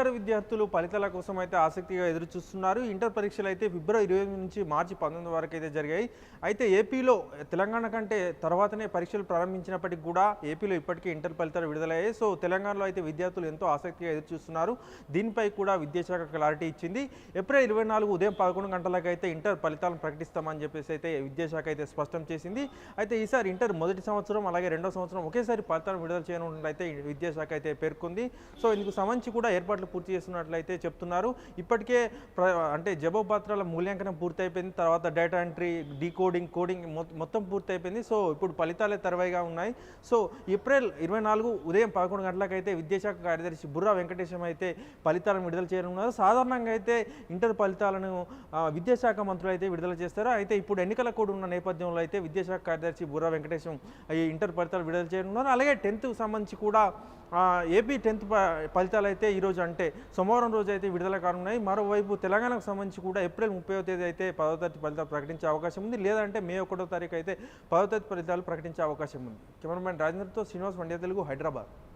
Inter విద్యార్థులు ఫలితాల కోసం అయితే ఆసక్తిగా ఎదురు చూస్తున్నారు ఇంటర్ పరీక్షలు అయితే ఫిబ్రవరి ఇరవై నుంచి మార్చి పంతొమ్మిది వరకు అయితే జరిగాయి. అయితే ఏపీలో తెలంగాణ కంటే తర్వాతనే పరీక్షలు ప్రారంభించినప్పటికీ కూడా ఏపీలో ఇప్పటికే ఇంటర్ ఫలితాలు విడుదలయ్యాయి. సో తెలంగాణలో అయితే విద్యార్థులు ఎంతో ఆసక్తిగా ఎదురు చూస్తున్నారు దీనిపై కూడా విద్యాశాఖ క్లారిటీ ఇచ్చింది. ఏప్రిల్ ఇరవై నాలుగు ఉదయం పదకొండు గంటలకు అయితే ఇంటర్ ఫలితాలను ప్రకటిస్తామని చెప్పేసి అయితే విద్యాశాఖ అయితే స్పష్టం చేసింది. అయితే ఈసారి ఇంటర్ మొదటి సంవత్సరం అలాగే రెండో సంవత్సరం ఒకేసారి ఫలితాలను విడుదల చేయనున్నట్లయితే విద్యాశాఖ అయితే పేర్కొంది. సో ఇందుకు సంబంధించి కూడా ఏర్పాట్లు పూర్తి చేస్తున్నట్లయితే చెప్తున్నారు. ఇప్పటికే అంటే అంటే జవాబుపత్రాల మూల్యాంకనం పూర్తయిపోయింది. తర్వాత డేటా ఎంట్రీ డీకోడింగ్ కోడింగ్ మొ- మొత్తం పూర్తయిపోయింది. సో ఇప్పుడు ఫలితాలే తరవైగా ఉన్నాయి. సో ఏప్రిల్ ఇరవై నాలుగు ఉదయం పదకొండు గంటలకైతే విద్యాశాఖ కార్యదర్శి బుర్రా వెంకటేశం అయితే ఫలితాలను విడుదల చేయనున్నారు. సాధారణంగా అయితే ఇంటర్ ఫలితాలను విద్యాశాఖ మంత్రులు అయితే విడుదల చేస్తారు. అయితే ఇప్పుడు ఎన్నికల కోడ్ ఉన్న నేపథ్యంలో అయితే విద్యాశాఖ కార్యదర్శి బుర్రా వెంకటేశం ఈ ఇంటర్ ఫలితాలు విడుదల చేయనున్నారు. అలాగే టెన్త్కు సంబంధించి కూడా ఏపీ టెన్త్ ఫలితాలు అయితే ఈరోజు అంటే సోమవారం రోజు అయితే విడుదల కానున్నాయి. మరోవైపు తెలంగాణకు సంబంధించి కూడా ఏప్రిల్ ముప్పై తేదీ అయితే పదో తరగతి ఫలితాలు ప్రకటించే అవకాశం ఉంది. లేదంటే మే ఒకటో తారీఖు అయితే పదో తరగతి ఫలితాలు ప్రకటించే అవకాశం ఉంది. కెమెరామెన్ రాజేంద్రతో శ్రీనివాస్ మండ్య తెలుగు హైదరాబాద్.